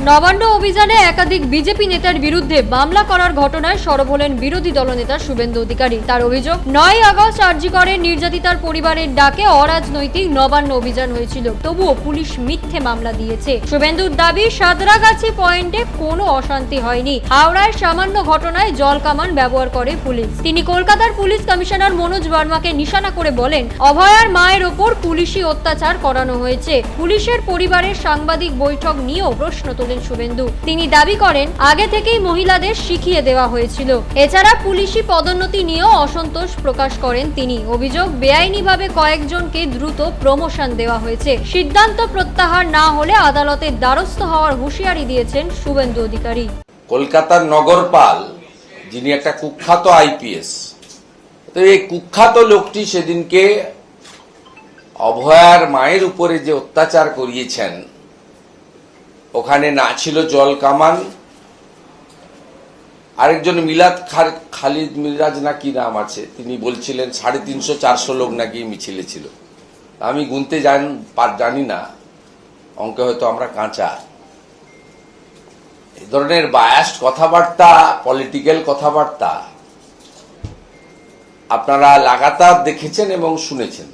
নবান্ন অভিযানে একাধিক বিজেপি নেতার বিরুদ্ধে মামলা করার ঘটনায় সরব হলেন বিরোধী দলনেতা শুভেন্দু অধিকারী। তার অভিযোগ নয় আগস্ট আরজিকরের নির্যাতিতার পরিবারের ডাকে অরাজনৈতিক নবান্ন অভিযান হয়েছিল। তবুও পুলিশ মিথ্যে মামলা দিয়েছে। শুভেন্দুর দাবি সাদরাগাছি পয়েন্টে কোনো অশান্তি হয়নি। হাওড়ায় সামান্য ঘটনায় জল কামান ব্যবহার করে পুলিশ। তিনি কলকাতার পুলিশ কমিশনার মনোজ বর্মাকে নিশানা করে বলেন, অভয়ার মায়ের ওপর পুলিশি অত্যাচার করানো হয়েছে। পুলিশের পরিবারের সাংবাদিক বৈঠক নিয়েও প্রশ্ন তোলেন শুভেন্দু। তিনি দাবি করেন, আগে থেকেই মহিলাদের শিখিয়ে দেওয়া হয়েছিল। এছাড়া পুলিশি পদোন্নতি নিয়েও অসন্তোষ প্রকাশ করেন তিনি। অভিযোগ, বেআইনিভাবে কয়েকজনকে দ্রুত প্রমোশন দেওয়া হয়েছে। সিদ্ধান্ত প্রত্যাহার না হলে আদালতের দ্বারস্থ হওয়ার হুঁশিয়ারি দিয়েছেন শুভেন্দু অধিকারী। কলকাতার নগরপাল, যিনি একটা কুখ্যাত আইপিএস, তো এই কুখ্যাত লোকটি সেদিনকে অভয়ার মায়ের উপরে যে অত্যাচার করিয়েছেন ওখানে না ছিল জল কামান। আরেকজন মিলাদ খালিদ মিরাজ না কি নাম আছে, তিনি বলছিলেন সাড়ে তিনশো চারশো লোক নাকি মিছিলে ছিল। আমি গুনতে জান জানি না, অঙ্কে হয়তো আমরা কাঁচা। এই ধরনের বায়াস্ট কথাবার্তা পলিটিক্যাল কথাবার্তা, আপনারা লাগাতার দেখেছেন এবং শুনেছেন।